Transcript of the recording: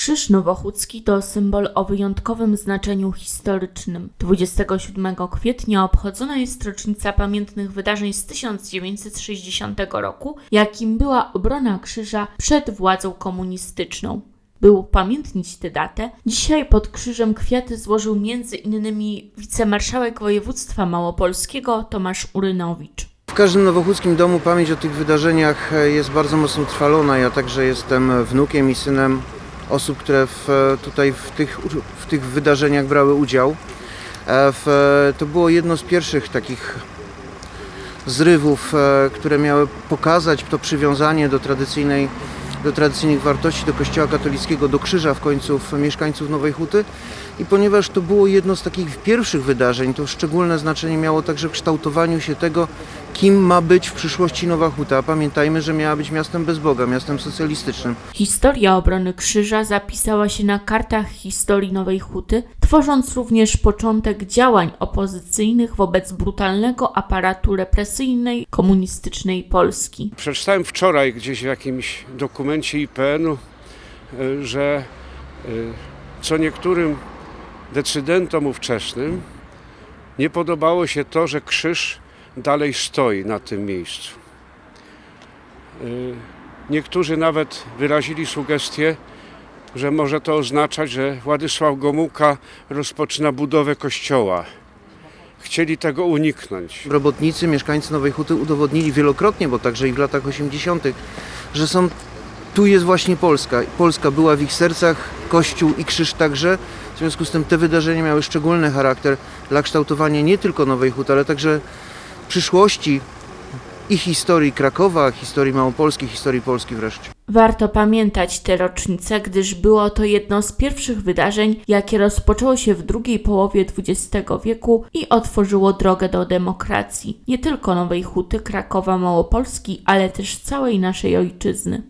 Krzyż Nowochódzki to symbol o wyjątkowym znaczeniu historycznym. 27 kwietnia obchodzona jest rocznica pamiętnych wydarzeń z 1960 roku, jakim była obrona krzyża przed władzą komunistyczną. By upamiętnić tę datę, dzisiaj pod krzyżem kwiaty złożył innymi wicemarszałek województwa małopolskiego Tomasz Urynowicz. W każdym nowochódzkim domu pamięć o tych wydarzeniach jest bardzo mocno trwalona. Ja także jestem wnukiem i synem osób, które w, e, tutaj w tych, w tych wydarzeniach brały udział. E, W, to było jedno z pierwszych takich zrywów, e, które miały pokazać to przywiązanie do tradycyjnej do tradycyjnych wartości, do kościoła katolickiego, do krzyża w końcu mieszkańców Nowej Huty. I ponieważ to było jedno z takich pierwszych wydarzeń, to szczególne znaczenie miało także w kształtowaniu się tego, kim ma być w przyszłości Nowa Huta. Pamiętajmy, że miała być miastem bez Boga, miastem socjalistycznym. Historia obrony krzyża zapisała się na kartach historii Nowej Huty, tworząc również początek działań opozycyjnych wobec brutalnego aparatu represyjnej komunistycznej Polski. Przeczytałem wczoraj gdzieś w jakimś dokumencie IPN-u, y, że y, co niektórym decydentom ówczesnym nie podobało się to, że krzyż dalej stoi na tym miejscu. Y, Niektórzy nawet wyrazili sugestię, że może to oznaczać, że Władysław Gomułka rozpoczyna budowę kościoła. Chcieli tego uniknąć. Robotnicy, mieszkańcy Nowej Huty udowodnili wielokrotnie, bo także i w latach 80., że są, tu jest właśnie Polska. Polska była w ich sercach, Kościół i krzyż także. W związku z tym te wydarzenia miały szczególny charakter dla kształtowania nie tylko Nowej Huty, ale także przyszłości i historii Krakowa, historii Małopolski, historii Polski wreszcie. Warto pamiętać tę rocznicę, gdyż było to jedno z pierwszych wydarzeń, jakie rozpoczęło się w drugiej połowie XX wieku i otworzyło drogę do demokracji nie tylko Nowej Huty, Krakowa, Małopolski, ale też całej naszej ojczyzny.